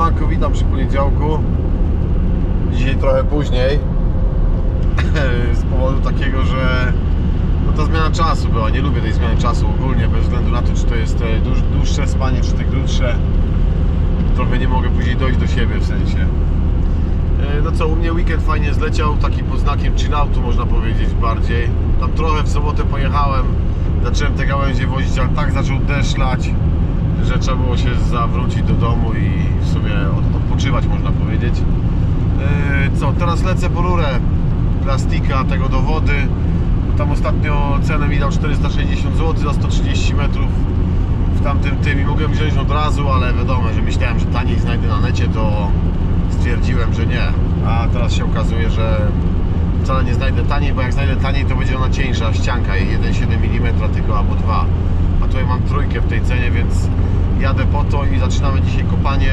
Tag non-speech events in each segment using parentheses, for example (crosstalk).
Siemanko, witam przy poniedziałku. Dzisiaj trochę później. (clears throat) Z powodu takiego, że no ta zmiana czasu była. Nie lubię tej zmiany czasu ogólnie, bez względu na to, czy to jest e, dłuż, dłuższe spanie, czy te krótsze. Trochę nie mogę później dojść do siebie w sensie. E, No co, u mnie weekend fajnie zleciał, taki pod znakiem chilloutu można powiedzieć bardziej. Tam trochę w sobotę pojechałem, zacząłem te gałęzie wozić, ale tak zaczął deszcz lać, że trzeba było się zawrócić do domu i sobie od- odpoczywać można powiedzieć. E, Co, teraz lecę po rurę plastika tego do wody. Tam ostatnio cenę mi dał 460 zł za 130 metrów w tamtym tym i mogłem wziąć od razu, ale wiadomo, że myślałem, że taniej znajdę na necie, to stwierdziłem, że nie. A teraz się okazuje, że wcale nie znajdę taniej, bo jak znajdę taniej, to będzie ona cieńsza ścianka i 1,7 mm tylko albo 2. A tutaj mam trójkę w tej cenie, więc jadę po to i zaczynamy dzisiaj kopanie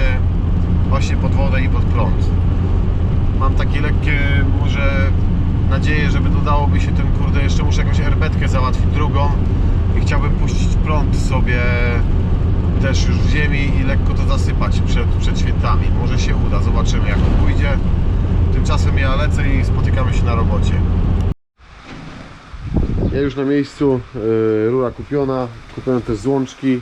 właśnie pod wodę i pod prąd. Mam takie lekkie może nadzieję, żeby udałoby się ten kurde, jeszcze muszę jakąś herbetkę załatwić drugą i chciałbym puścić prąd sobie też już w ziemi i lekko to zasypać przed, przed świętami. Może się uda, zobaczymy jak to pójdzie. Tymczasem ja lecę i spotykamy się na robocie. Ja już na miejscu, yy, rura kupiona, kupione też złączki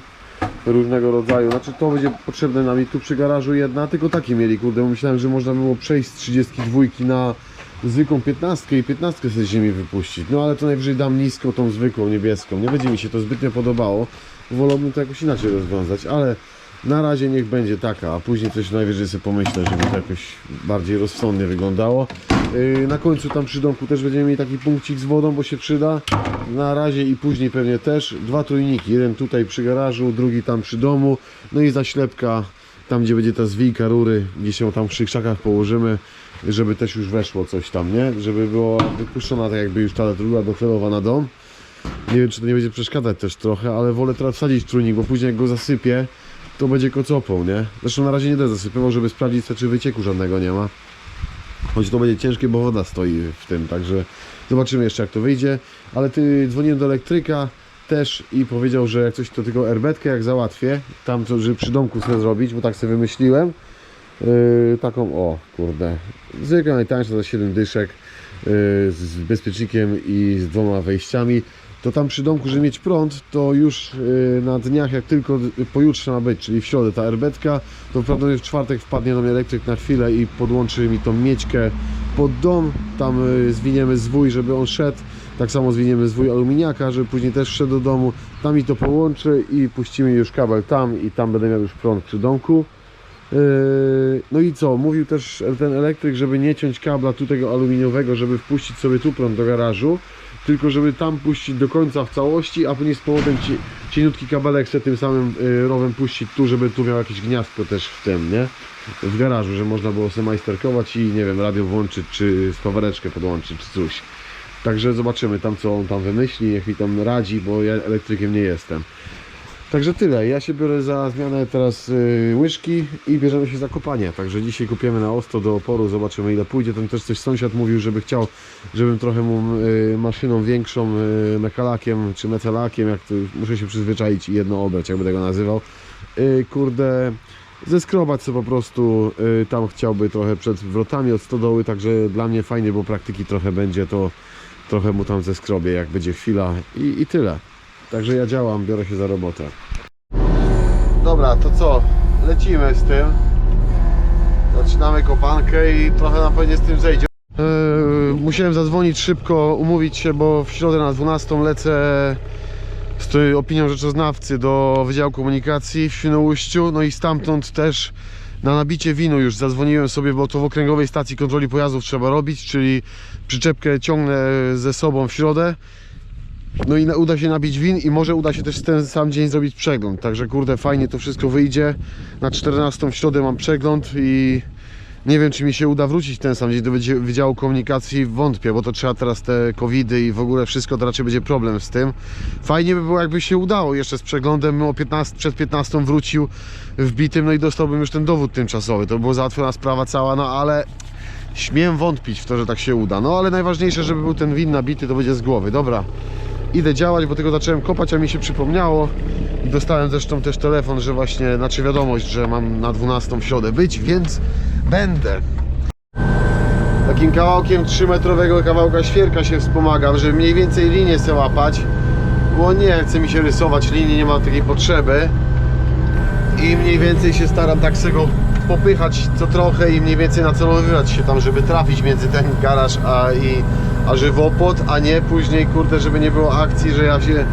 różnego rodzaju. Znaczy to będzie potrzebne nam i tu przy garażu jedna, tylko takie mieli, kurde, bo myślałem, że można było przejść z 32 na zwykłą 15 i 15 sobie ziemi wypuścić. No ale to najwyżej dam niską, tą zwykłą, niebieską. Nie będzie mi się to zbytnio podobało. Wolałbym to jakoś inaczej rozwiązać, ale na razie niech będzie taka, a później coś najwyżej sobie pomyślę, żeby to jakoś bardziej rozsądnie wyglądało. Yy, Na końcu tam przy domku też będziemy mieli taki punkcik z wodą, bo się przyda. Na razie i później pewnie też dwa trójniki. Jeden tutaj przy garażu, drugi tam przy domu. No i zaślepka tam, gdzie będzie ta zwijka rury, gdzie się tam przy krzakach położymy, żeby też już weszło coś tam, nie? Żeby była wypuszczona tak jakby już ta rura docelowa na dom. Nie wiem, czy to nie będzie przeszkadzać też trochę, ale wolę teraz wsadzić trójnik, bo później jak go zasypię, to będzie kocopą, nie? Zresztą na razie nie będę zasypywał, żeby sprawdzić, czy wycieku żadnego nie ma. Choć to będzie ciężkie, bo woda stoi w tym, także zobaczymy jeszcze jak to wyjdzie. Ale ty dzwoniłem do elektryka też i powiedział, że jak coś to tylko erbetkę jak załatwię, tam co, żeby przy domku sobie zrobić, bo tak sobie wymyśliłem. Yy, taką, o kurde, zwykła najtańsza za 7 dyszek yy, z bezpiecznikiem i z dwoma wejściami. To tam przy domku, żeby mieć prąd, to już yy, na dniach, jak tylko pojutrze ma być, czyli w środę ta erbetka, to prawdopodobnie w czwartek wpadnie mnie elektryk na chwilę i podłączy mi tą miedźkę pod dom, tam yy, zwiniemy zwój, żeby on szedł, tak samo zwiniemy zwój aluminiaka, żeby później też szedł do domu, tam mi to połączy i puścimy już kabel tam i tam będę miał już prąd przy domku. Yy, No i co? Mówił też ten elektryk, żeby nie ciąć kabla tu tego aluminiowego, żeby wpuścić sobie tu prąd do garażu, tylko żeby tam puścić do końca w całości, a później z powrotem ci, cieniutki kabelek sobie tym samym yy, rowem puścić tu, żeby tu miał jakieś gniazdko też w tym, nie? W garażu, że można było sobie majsterkować i nie wiem, radio włączyć, czy spawareczkę podłączyć, czy coś. Także zobaczymy tam, co on tam wymyśli, niech mi tam radzi, bo ja elektrykiem nie jestem. Także tyle. Ja się biorę za zmianę teraz y, łyżki i bierzemy się za kopanie. Także dzisiaj kopiemy na ostro do oporu, zobaczymy ile pójdzie. Tam też coś sąsiad mówił, żeby chciał, żebym trochę mu y, maszyną większą, y, mekalakiem czy metalakiem, jak to muszę się przyzwyczaić i jedno obrać, jakby tego nazywał. Kurde, zeskrobać sobie po prostu. Tam chciałby trochę przed wrotami od stodoły, także dla mnie fajnie, bo praktyki trochę będzie, to trochę mu tam zeskrobię, jak będzie chwila i, i tyle. Także ja działam, biorę się za robotę. Dobra, to co? Lecimy z tym. Zaczynamy kopankę i trochę nam pewnie z tym zejdzie. Yy, musiałem zadzwonić szybko, umówić się, bo w środę na 12 lecę z opinią rzeczoznawcy do Wydziału Komunikacji w Świnoujściu, no i stamtąd też na nabicie winu już zadzwoniłem sobie, bo to w okręgowej stacji kontroli pojazdów trzeba robić, czyli przyczepkę ciągnę ze sobą w środę. No i uda się nabić win i może uda się też ten sam dzień zrobić przegląd. Także kurde, fajnie to wszystko wyjdzie. Na 14 w środę mam przegląd i nie wiem, czy mi się uda wrócić ten sam dzień do Wydziału Komunikacji. Wątpię, bo to trzeba teraz te covidy i w ogóle wszystko, to raczej będzie problem z tym. Fajnie by było, jakby się udało jeszcze z przeglądem. O 15, przed 15 wrócił wbitym, no i dostałbym już ten dowód tymczasowy. To była załatwiona sprawa cała, no ale śmiem wątpić w to, że tak się uda. No ale najważniejsze, żeby był ten win nabity, to będzie z głowy. Dobra, idę działać, bo tego zacząłem kopać, a mi się przypomniało Dostałem zresztą też telefon, że właśnie, znaczy wiadomość, że mam na 12 w środę być, więc będę. Takim kawałkiem 3-metrowego kawałka świerka się wspomagam, żeby mniej więcej linię sobie łapać, bo nie chce mi się rysować linii, nie mam takiej potrzeby. I mniej więcej się staram tak sobie popychać co trochę i mniej więcej nacelowywać się tam, żeby trafić między ten garaż a, i, a żywopłot, a nie później, kurde, żeby nie było akcji, że ja się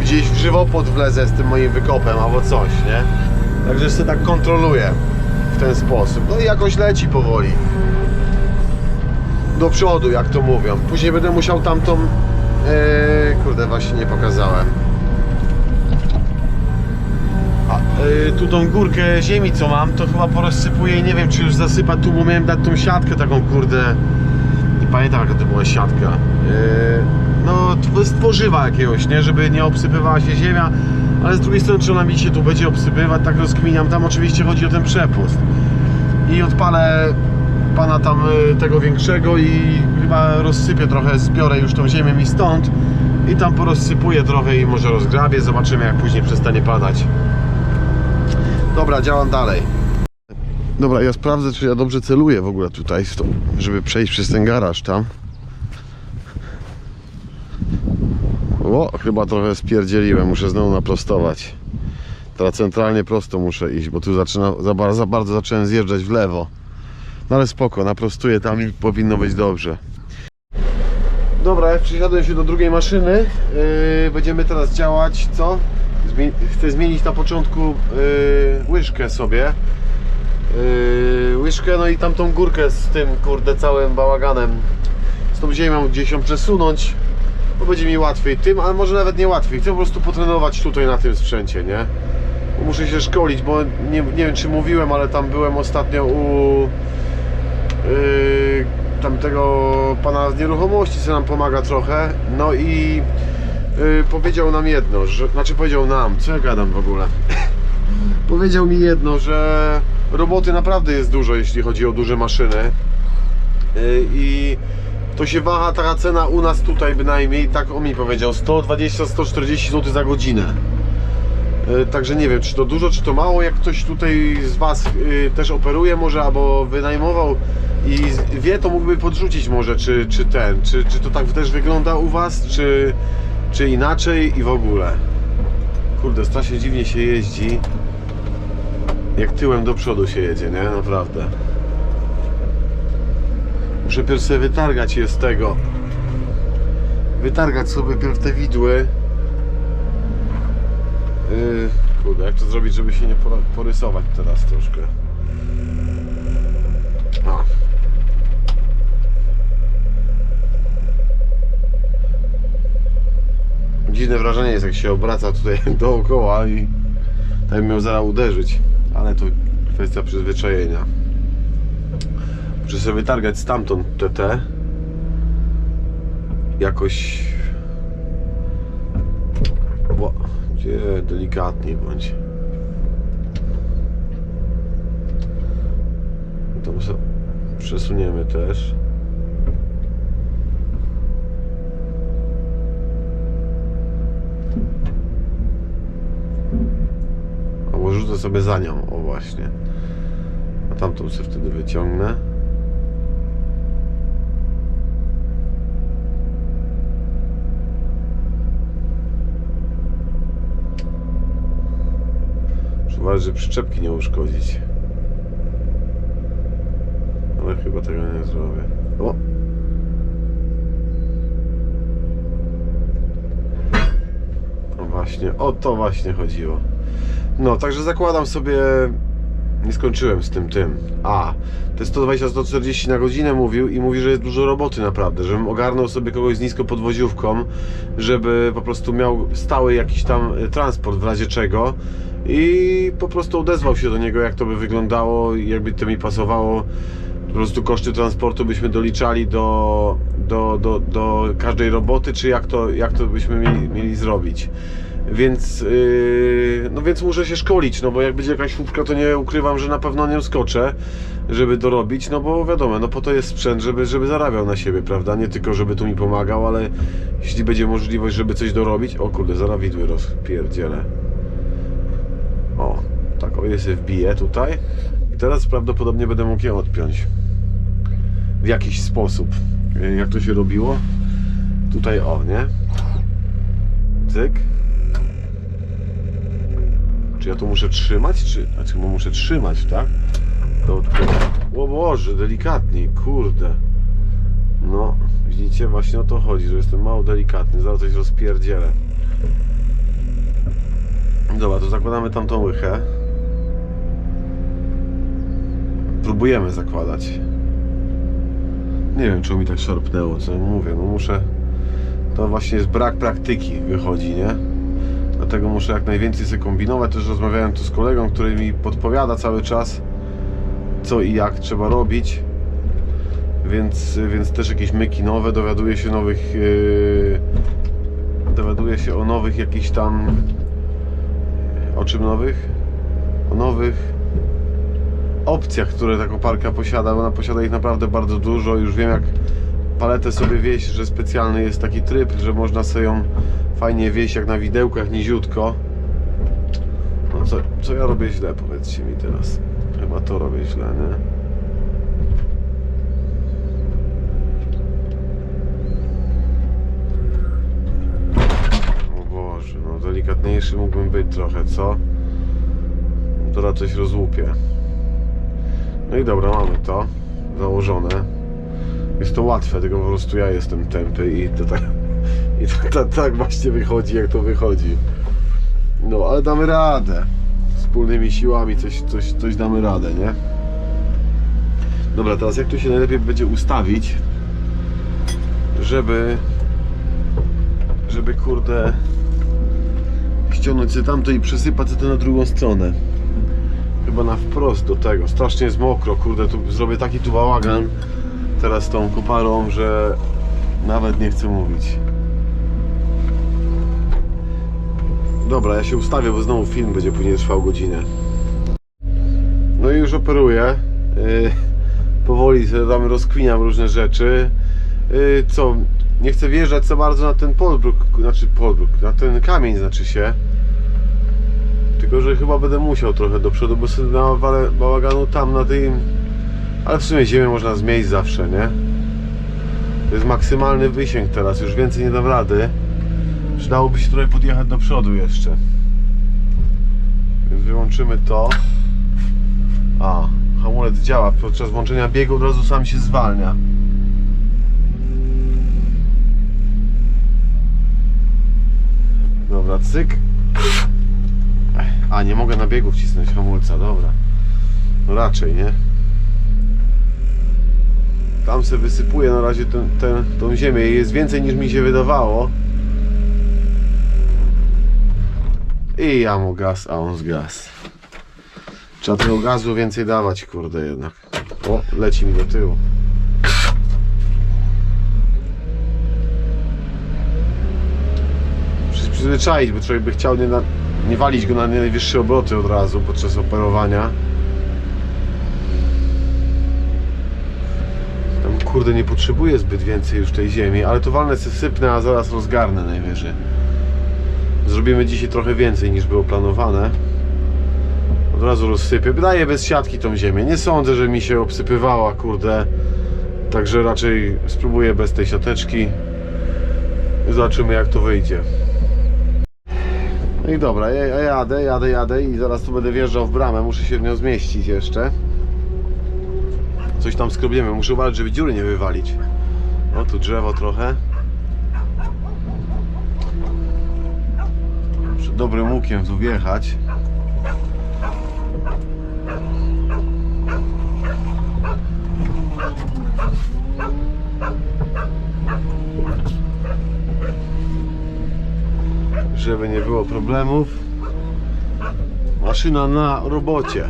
gdzieś w żywopłot wlezę z tym moim wykopem albo coś, nie? Także sobie tak kontroluję w ten sposób. No i jakoś leci powoli. Do przodu, jak to mówią. Później będę musiał tamtą... Yy, kurde, właśnie nie pokazałem. Yy, tu tą górkę ziemi co mam, to chyba porozsypuję i nie wiem czy już zasypać tu, bo miałem dać tą siatkę taką kurde. Nie pamiętam jaka to była siatka. Yy, no z tworzywa jakiegoś, nie? Żeby nie obsypywała się ziemia, ale z drugiej strony czy ona mi się tu będzie obsypywać, tak rozkminiam. Tam oczywiście chodzi o ten przepust. I odpalę pana tam y, tego większego i chyba rozsypię trochę, zbiorę już tą ziemię mi stąd i tam porozsypuję trochę i może rozgrabię, zobaczymy jak później przestanie padać. Dobra, działam dalej. Dobra, ja sprawdzę, czy ja dobrze celuję w ogóle tutaj, żeby przejść przez ten garaż tam. O, chyba trochę spierdzieliłem, muszę znowu naprostować. Teraz centralnie prosto muszę iść, bo tu zaczyna, za, bar- za bardzo zacząłem zjeżdżać w lewo. No ale spoko, naprostuję tam i powinno być dobrze. Dobra, ja przysiadłem się do drugiej maszyny. Yy, będziemy teraz działać, co? Chcę zmienić na początku yy, łyżkę sobie. Yy, łyżkę, no i tamtą górkę z tym, kurde, całym bałaganem. Z tą ziemią gdzieś ją przesunąć, bo będzie mi łatwiej tym, ale może nawet nie łatwiej. Chcę po prostu potrenować tutaj na tym sprzęcie, nie? Bo muszę się szkolić, bo nie, nie wiem czy mówiłem, ale tam byłem ostatnio u yy, tamtego pana z nieruchomości, co nam pomaga trochę. No i yy, powiedział nam jedno, że, znaczy powiedział nam, co ja gadam w ogóle? (laughs) powiedział mi jedno, że roboty naprawdę jest dużo, jeśli chodzi o duże maszyny. Yy, I to się waha taka cena u nas tutaj bynajmniej, tak on mi powiedział, 120-140 zł za godzinę. E, Także nie wiem, czy to dużo, czy to mało. Jak ktoś tutaj z Was y, też operuje może, albo wynajmował i wie, to mógłby podrzucić może, czy, czy ten, czy, czy to tak też wygląda u Was, czy, czy inaczej i w ogóle. Kurde, strasznie dziwnie się jeździ. Jak tyłem do przodu się jedzie, nie? Naprawdę. Muszę pierw sobie wytargać je z tego. Wytargać sobie pierw te widły. Yy, kurde, jak to zrobić, żeby się nie porysować teraz troszkę. O. Wrażenie jest, jak się obraca tutaj (laughs) dookoła i tak miał zaraz uderzyć. Ale to kwestia przyzwyczajenia. Muszę sobie wytargać stamtąd TT. Jakoś Ło, Gdzie delikatniej bądź. To sobie przesuniemy też. Albo rzucę sobie za nią, o właśnie. A tamtą sobie wtedy wyciągnę. Uważać, żeby przyczepki nie uszkodzić. Ale chyba tego nie zrobię. O! Właśnie, o to właśnie chodziło. No, także zakładam sobie... Nie skończyłem z tym tym. A, te 120-140 na godzinę mówił i mówi, że jest dużo roboty naprawdę, żebym ogarnął sobie kogoś z nisko podwoziówką, żeby po prostu miał stały jakiś tam y, transport w razie czego i po prostu odezwał się do niego, jak to by wyglądało jakby to mi pasowało. Po prostu koszty transportu byśmy doliczali do, do, do, do każdej roboty, czy jak to, jak to byśmy mieli, mieli zrobić. Więc, yy, no więc muszę się szkolić, no bo jak będzie jakaś łupka, to nie ukrywam, że na pewno nie skoczę, żeby dorobić, no bo wiadomo, no po to jest sprzęt, żeby, żeby zarabiał na siebie, prawda? Nie tylko, żeby tu mi pomagał, ale jeśli będzie możliwość, żeby coś dorobić, o kurde, zaraz widły rozpierdzielę. O, tak o jest wbiję tutaj. I teraz prawdopodobnie będę mógł je odpiąć. W jakiś sposób. E, Jak to się robiło? Tutaj o, nie? Cyk. Czy ja to muszę trzymać? Czy, znaczy, muszę trzymać, tak? To, to, o Boże, delikatniej, kurde. No, widzicie, właśnie o to chodzi, że jestem mało delikatny, zaraz coś rozpierdzielę. Dobra, to zakładamy tamtą łychę. Próbujemy zakładać. Nie wiem, czemu mi tak szarpnęło, co mówię, no muszę... To właśnie jest brak praktyki, wychodzi, nie? Dlatego muszę jak najwięcej sobie kombinować. Też rozmawiałem tu z kolegą, który mi podpowiada cały czas, co i jak trzeba robić. Więc, więc też jakieś myki nowe, dowiaduję się nowych... Yy, dowiaduję się o nowych jakichś tam... O czym nowych? O nowych opcjach, które ta koparka posiada. Ona posiada ich naprawdę bardzo dużo. Już wiem jak paletę sobie wieść, że specjalny jest taki tryb, że można sobie ją fajnie wieść jak na widełkach, niziutko. No co, co ja robię źle, powiedzcie mi teraz. Chyba to robię źle, nie? No delikatniejszy mógłbym być trochę, co? To raczej coś rozłupię. No i dobra, mamy to założone. Jest to łatwe, tylko po prostu ja jestem tępy i to tak, i to, tak- tak właśnie wychodzi, jak to wychodzi. No, ale damy radę. Wspólnymi siłami coś, coś, coś damy radę, nie? Dobra, teraz jak tu się najlepiej będzie ustawić, żeby żeby kurde ściągnąć sobie tamto i przesypać to na drugą stronę. Chyba na wprost do tego. Strasznie jest mokro, kurde, tu zrobię taki tu bałagan teraz tą koparą, że nawet nie chcę mówić. Dobra, ja się ustawię, bo znowu film będzie później trwał godzinę. No i już operuję. Yy, powoli sobie tam rozkwiniam różne rzeczy. Yy, co, nie chcę wjeżdżać za bardzo na ten podbruk, znaczy podbruk, na ten kamień znaczy się. Tylko, że chyba będę musiał trochę do przodu, bo sobie nawalę bałaganu tam na tym... Ale w sumie ziemię można zmieść zawsze, nie? To jest maksymalny wysięg teraz, już więcej nie dam rady. Przydałoby się trochę podjechać do przodu jeszcze. Więc wyłączymy to. A, hamulec działa. Podczas włączenia biegu od razu sam się zwalnia. Dobra, cyk. A, nie mogę na biegu wcisnąć hamulca, dobra. No raczej, nie? Tam se wysypuję na razie tę tę- tą ziemię. Jej Jest więcej niż mi się wydawało. I ja mu gaz, a on z gaz. Trzeba tego gazu więcej dawać, kurde jednak. O, leci mi do tyłu. Przyzwyczaić, bo człowiek by chciał nie, na, nie walić go na najwyższe obroty od razu podczas operowania. Kurde nie potrzebuję zbyt więcej już tej ziemi, ale to walnę sobie sypnę, a zaraz rozgarnę najwyżej. Zrobimy dzisiaj trochę więcej niż było planowane. Od razu rozsypię. Daję bez siatki tą ziemię. Nie sądzę, że mi się obsypywała, kurde. Także raczej spróbuję bez tej siateczki. Zobaczymy jak to wyjdzie. No i dobra, ja jadę, jadę, jadę i zaraz tu będę wjeżdżał w bramę. Muszę się w nią zmieścić jeszcze. Coś tam skrobiemy. Muszę uważać, żeby dziury nie wywalić. O, tu drzewo trochę. Przed dobrym łukiem tu wjechać. Żeby nie było problemów. Maszyna na robocie.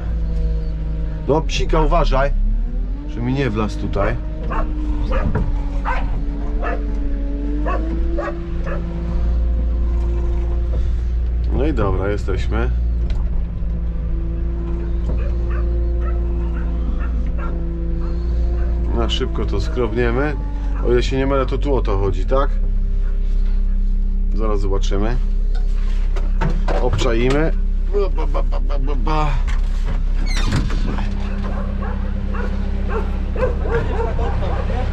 No psika uważaj, że mi nie wlazł tutaj. No i dobra, jesteśmy. Na szybko to skrobniemy. O ile się nie mylę, to tu o to chodzi, tak? Zaraz zobaczymy. Obczaimy. Ba, ba, ba, ba, ba, ba.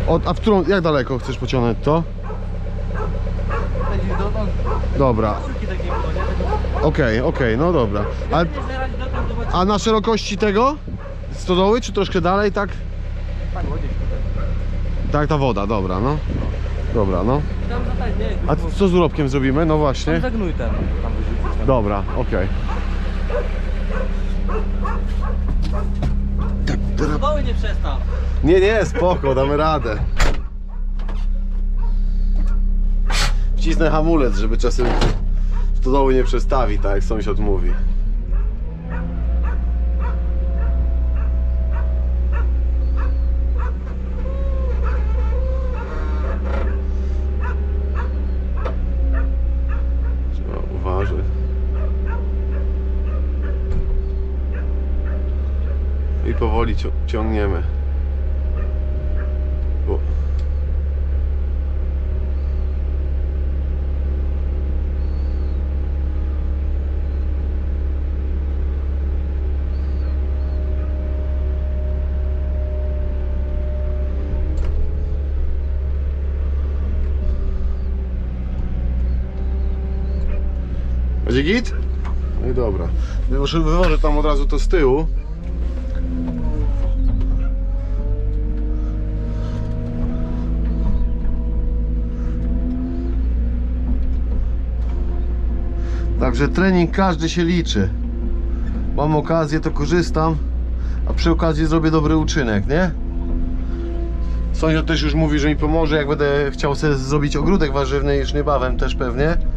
Od, a w którą, jak daleko chcesz pociągnąć to? Dobra, nie? Okej, okej, no dobra. Zobacz. a na szerokości tego? Stodoły, czy troszkę dalej, tak? Tak. Tak, ta woda, dobra, no. Dobra, no. Tam za tak, nie? A co z urobkiem zrobimy? No właśnie. Tam ten, tam wyrzucić. Tam. Dobra, okej. Stodoły nie przestaw. Nie, nie, spoko, damy radę. Wcisnę hamulec, żeby czasem stodoły nie przestawi, tak jak sąsiad mówi. Powoli ciągniemy. Będzie git? No i dobra. Wywożę, wywożę tam od razu to z tyłu. Także trening każdy się liczy. Mam okazję, to korzystam, a przy okazji zrobię dobry uczynek, nie? Sąsiad też już mówi, że mi pomoże, jak będę chciał sobie zrobić ogródek warzywny już niebawem też pewnie.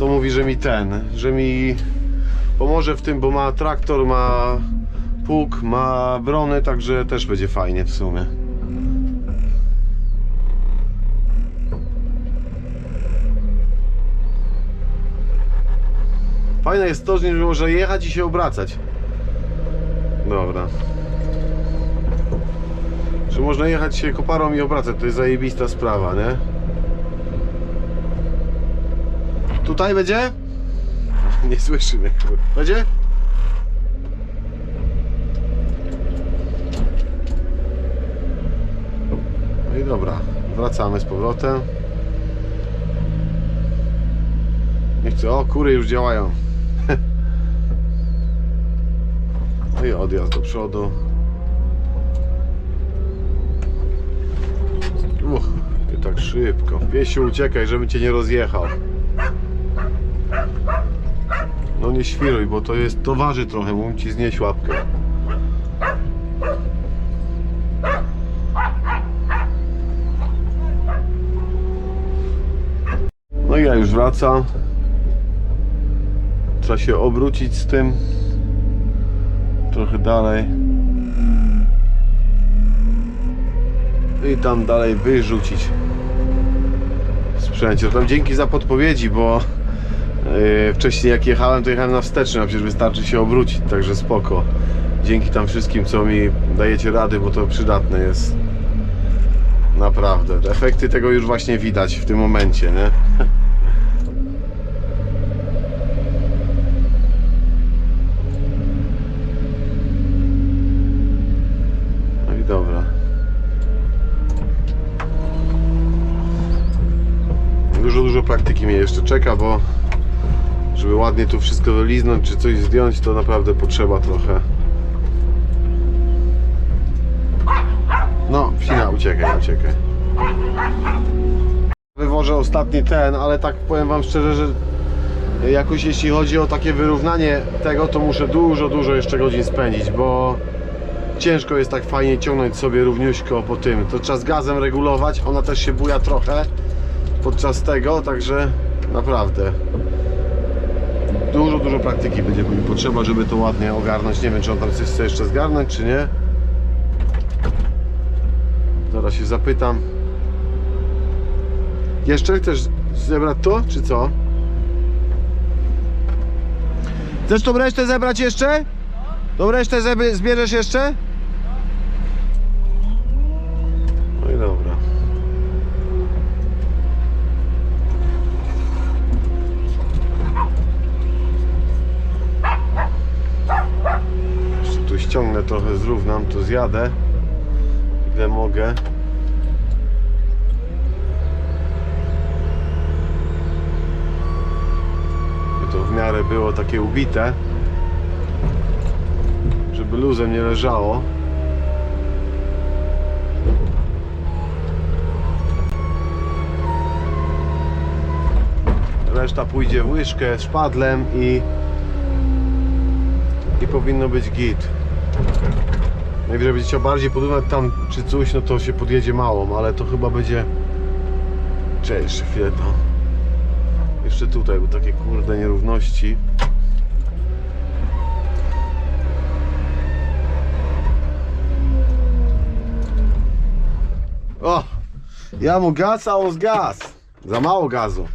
To mówi, że mi ten, że mi pomoże w tym, bo ma traktor, ma pług, ma brony, także też będzie fajnie w sumie. Fajne jest to, że można jechać i się obracać. Dobra. Że można jechać się koparą i obracać, to jest zajebista sprawa, nie? Tutaj będzie? Nie słyszy mnie. kurwa. Będzie? No i dobra, wracamy z powrotem. Nie chcę, o kury już działają. (laughs) No i odjazd do przodu. Uch, nie tak szybko. Piesiu uciekaj, żebym cię nie rozjechał. No nie świruj, bo to jest, to waży trochę, mógłbym ci znieść łapkę. No i ja już wracam. Trzeba się obrócić z tym. Trochę dalej. I tam dalej wyrzucić sprzęcie. Tam dzięki za podpowiedzi, bo wcześniej jak jechałem, to jechałem na wsteczny, a przecież wystarczy się obrócić, także spoko. Dzięki tam wszystkim, co mi dajecie rady, bo to przydatne jest. Naprawdę. Efekty tego już właśnie widać w tym momencie, nie? (laughs) No i dobra. Dużo, dużo praktyki mnie jeszcze czeka, bo żeby ładnie tu wszystko doliznąć, czy coś zdjąć, to naprawdę potrzeba trochę. No, psina, uciekaj, uciekaj. Wywożę ostatni ten, ale tak powiem Wam szczerze, że jakoś jeśli chodzi o takie wyrównanie tego, to muszę dużo, dużo jeszcze godzin spędzić, bo ciężko jest tak fajnie ciągnąć sobie równiuśko po tym. To trzeba z gazem regulować, ona też się buja trochę podczas tego, także naprawdę dużo, dużo praktyki będzie mi potrzeba, żeby to ładnie ogarnąć. Nie wiem, czy on tam coś chce jeszcze zgarnąć, czy nie. Zaraz się zapytam. Jeszcze chcesz zebrać to, czy co? Chcesz tą resztę zebrać jeszcze? Tą resztę zbierzesz jeszcze? No i dobra. Ściągnę trochę, zrównam, to zjadę. Ile mogę. By to w miarę było takie ubite. Żeby luzem nie leżało. Reszta pójdzie w łyżkę szpadlem i i powinno być git. Najwyżej będzie chciał bardziej podróżować tam czy coś, no to się podjedzie małą, ale to chyba będzie... Cześć, jeszcze chwilę to. Jeszcze tutaj, bo takie kurde nierówności. O! Ja mu gaz, a on z gaz. Za mało gazu.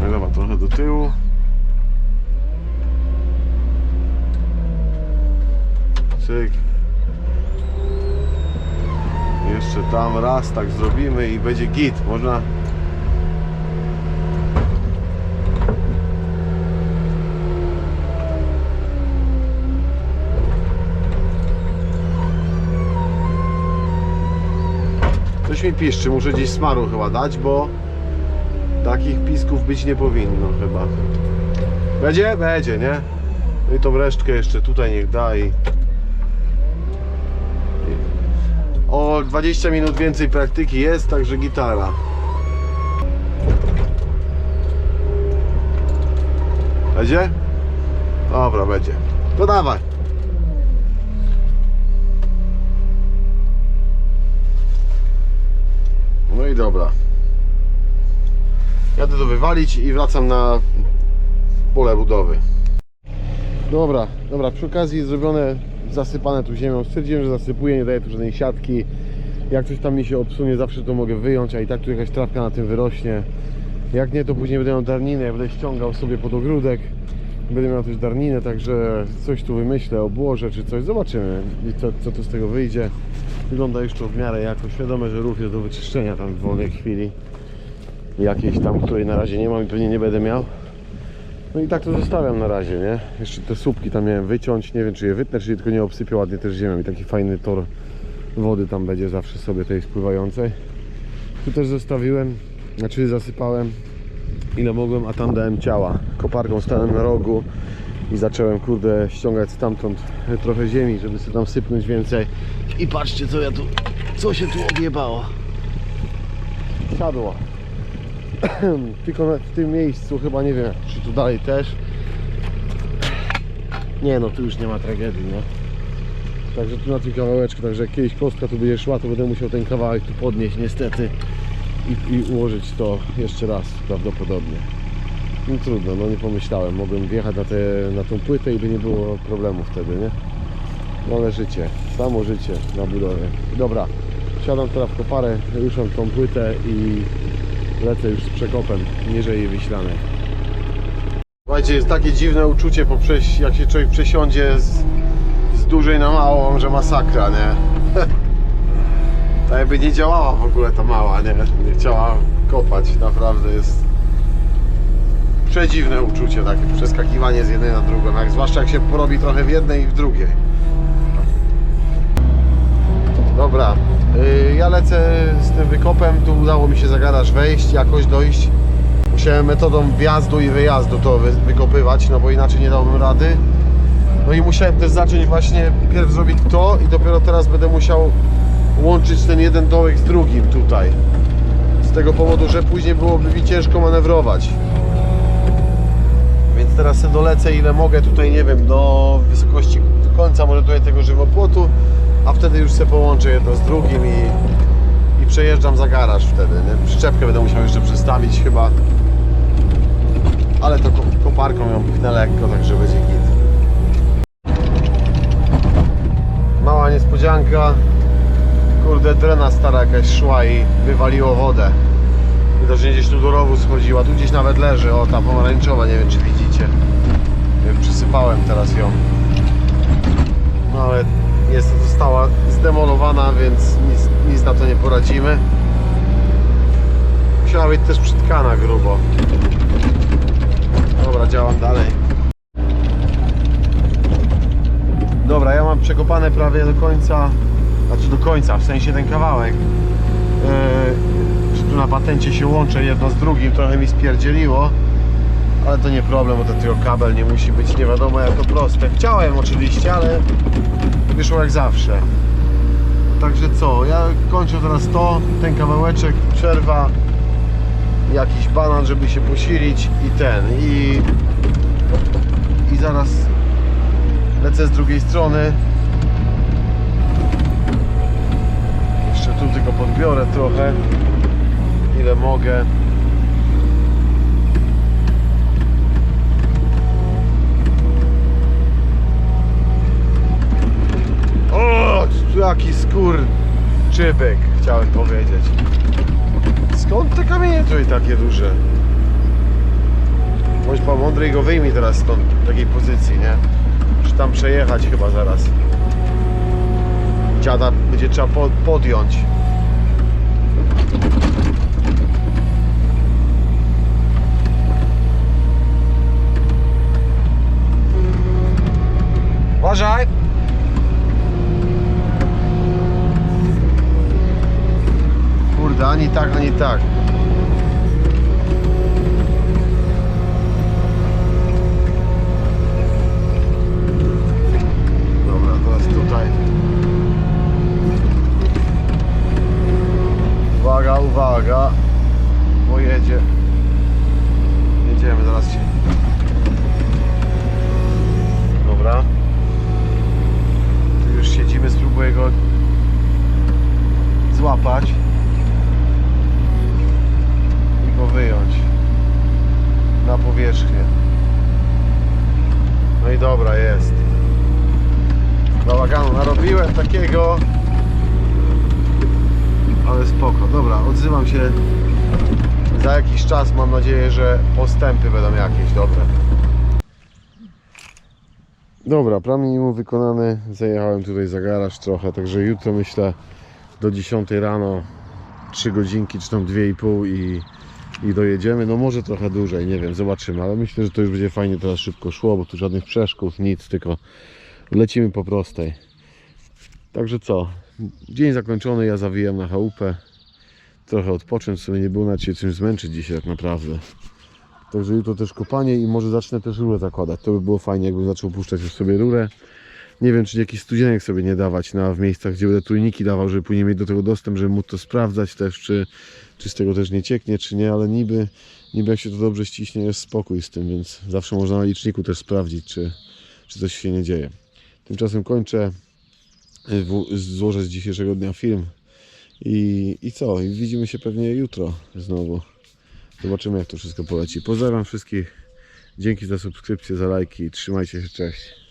No dobra, trochę do tyłu. Cyk. Jeszcze tam raz tak zrobimy i będzie git. Można Coś mi piszczy, muszę gdzieś smaru chyba dać, bo Takich pisków być nie powinno chyba. Będzie? Będzie, nie? No i tą resztkę jeszcze tutaj niech da i... i- O 20 minut więcej praktyki jest, także gitara. Będzie? Dobra, będzie. To dawaj. No i dobra. Jadę to wywalić i wracam na pole budowy. Dobra, dobra, przy okazji zrobione, zasypane tu ziemią. Stwierdziłem, że zasypuję, nie daję tu żadnej siatki. Jak coś tam mi się obsunie, zawsze to mogę wyjąć, a i tak tu jakaś trawka na tym wyrośnie. Jak nie, to później będę miał darninę, ja będę ściągał sobie pod ogródek. Będę miał też darninę, także coś tu wymyślę, obłożę czy coś. Zobaczymy, co, co tu z tego wyjdzie. Wygląda już to w miarę jako świadome, że rów jest do wyczyszczenia tam w wolnej chwili jakiejś tam, której na razie nie mam i pewnie nie będę miał. No i tak to zostawiam na razie, nie? Jeszcze te słupki tam miałem wyciąć, nie wiem czy je wytnę, czy je tylko nie obsypię ładnie też ziemią i taki fajny tor wody tam będzie zawsze sobie tej spływającej. Tu też zostawiłem, znaczy zasypałem ile mogłem, a tam dałem ciała. Koparką stałem na rogu i zacząłem kurde ściągać stamtąd trochę ziemi, żeby sobie tam sypnąć więcej. I patrzcie co ja tu, co się tu odjebało. Siadło. (clears throat) Tylko w tym miejscu chyba nie wiem, czy tu dalej też. Nie no, tu już nie ma tragedii, nie? Także tu na tym kawałeczku, także jak kiedyś kostka tu będzie szła, to będę musiał ten kawałek tu podnieść niestety i, i ułożyć to jeszcze raz prawdopodobnie. No trudno, no nie pomyślałem, mogłem wjechać na, te, na tą płytę i by nie było problemu wtedy, nie? No ale życie, samo życie na budowie. Dobra, siadam teraz w koparę, ruszam tą płytę i lecę już z przekopem niżej Wiślanej. Słuchajcie, jest takie dziwne uczucie, po przejś- jak się człowiek przesiądzie z, z dużej na małą, że masakra, nie? tak (laughs) jakby nie działała w ogóle ta mała, nie? Nie chciała kopać, naprawdę jest przedziwne uczucie, takie przeskakiwanie z jednej na drugą, jak, zwłaszcza jak się porobi trochę w jednej i w drugiej. Ja lecę z tym wykopem, tu udało mi się za garaż wejść, jakoś dojść. Musiałem metodą wjazdu i wyjazdu to wy, wykopywać, no bo inaczej nie dałbym rady. No i musiałem też zacząć właśnie pierw zrobić to i dopiero teraz będę musiał łączyć ten jeden dołek z drugim tutaj. Z tego powodu, że później byłoby mi ciężko manewrować. Więc teraz dolecę ile mogę tutaj, nie wiem, do wysokości końca może tutaj tego żywopłotu, a wtedy już sobie połączę jedno z drugim i, i przejeżdżam za garaż wtedy, nie? Przyczepkę będę musiał jeszcze przestawić chyba. Ale to ko- koparką ją pchnę lekko, także będzie git. Mała niespodzianka. kurde drena stara jakaś szła i wywaliło wodę. Widocznie gdzieś tu do rowu schodziła, tu gdzieś nawet leży, o ta pomarańczowa, nie wiem czy widzicie. Przysypałem teraz ją. No ale jest została zdemolowana, więc nic, nic na to nie poradzimy. Musiała być też przytkana grubo. Dobra, działam dalej. Dobra, ja mam przekopane prawie do końca, znaczy do końca, w sensie ten kawałek. Yy, tu na patencie się łączę jedno z drugim, trochę mi spierdzieliło. Ale to nie problem, bo ten tylko kabel nie musi być nie wiadomo jako proste. Chciałem oczywiście, ale wyszło jak zawsze. Także co, ja kończę teraz to, ten kawałeczek, przerwa, jakiś banan, żeby się posilić i ten, i, i zaraz lecę z drugiej strony. Jeszcze tu tylko podbiorę trochę, ile mogę. O, tu jaki skór czybyk, chciałem powiedzieć. Skąd te kamienie tutaj takie duże? Bądź pan mądry go wyjmij teraz stąd, takiej pozycji, nie? Muszę tam przejechać chyba zaraz. Dziada będzie trzeba po, podjąć. Uważaj! Kurde, ani tak, ani tak. Takiego, ale spoko. Dobra, odzywam się za jakiś czas. Mam nadzieję, że postępy będą jakieś dobre. Dobra, plan minimum wykonany. Zajechałem tutaj za garaż trochę, także jutro myślę do 10 rano 3 godzinki, czy tam 2,5 i, i dojedziemy. No może trochę dłużej, nie wiem, zobaczymy, ale myślę, że to już będzie fajnie teraz szybko szło, bo tu żadnych przeszkód, nic, tylko lecimy po prostej. Także co, dzień zakończony, ja zawijam na chałupę. Trochę odpocząć, sobie nie było na się czymś zmęczyć dzisiaj tak naprawdę. Także jutro też kopanie i może zacznę też rurę zakładać. To by było fajnie, jakbym zaczął puszczać już sobie rurę. Nie wiem, czy jakiś studzienek sobie nie dawać na, w miejscach, gdzie będę trójniki dawał, żeby później mieć do tego dostęp, żeby móc to sprawdzać też, czy, czy z tego też nie cieknie, czy nie, ale niby, niby jak się to dobrze ściśnie, jest spokój z tym, więc zawsze można na liczniku też sprawdzić, czy, czy coś się nie dzieje. Tymczasem kończę, w- złożę z dzisiejszego dnia film i, i co? I widzimy się pewnie jutro znowu. Zobaczymy jak to wszystko poleci. Pozdrawiam wszystkich. Dzięki za subskrypcję, za lajki. Trzymajcie się, cześć.